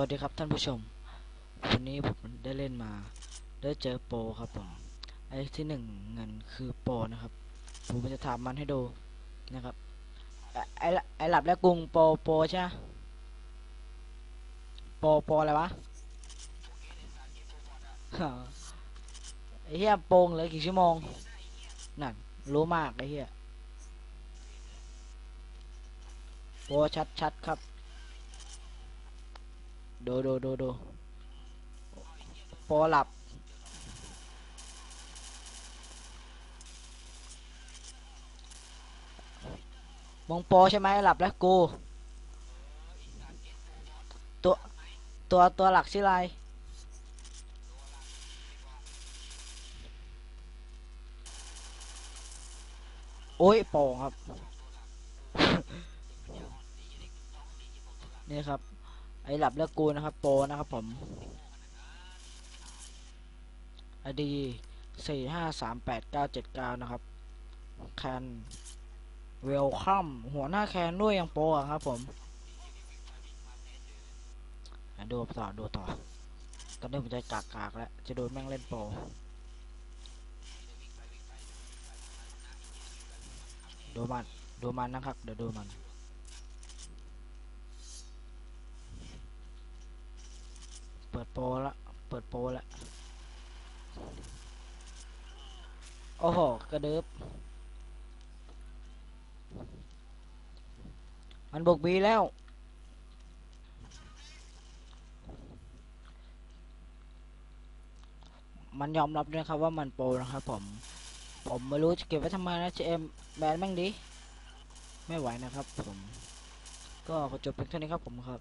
วัสดีครับท่านผู้ชม วันนี้ผมได้เล่นมา ได้เจอโปรครับผม ไอ้ที่หนึ่งเงินคือโปรนะครับ ผมจะถามมันให้ดูนะครับ ไอ้ไอ้หลับและกรุงโปรโปรใช่ไหมโปรโปรอะไรวะไอ้เหี้ยโปงเลยกี่ชั่วโมง นั่น รู้มากไอ้เหี้ยโปรชัดชัดๆครับ ดูดูดูดูโปหลับ มงโปใช่ไหมหลับแล้วกู ตัว ตัว ตัวหลักชื่ออะไรโอ้ยโปงครับ นี่ครับ ไอหลับแล้วกูนะครับโปรนะครับผมอดีสี่ห้าสามแปดเก้าเจ็ดเก้านะครับแคนเวลคัมหัวหน้าแคนด้วยยังโปรครับผมดูต่อดูต่อตอนนี้ผมจะกากกากแล้วจะโดนแม่งเล่นโปรดูมันดูมันนะครับเดี๋ยวดูมัน เปิดโปรละ เปิดโปรละ โอ้โห กระดึบมันบุกบีแล้ว มันยอมรับด้วยครับว่ามันโปรนะครับผม ผมไม่รู้จะเก็บไว้ทำไมนะเจมแบนแม่งดิ ไม่ไหวนะครับผม ก็ขอจบเพียงเท่านี้ครับผมครับ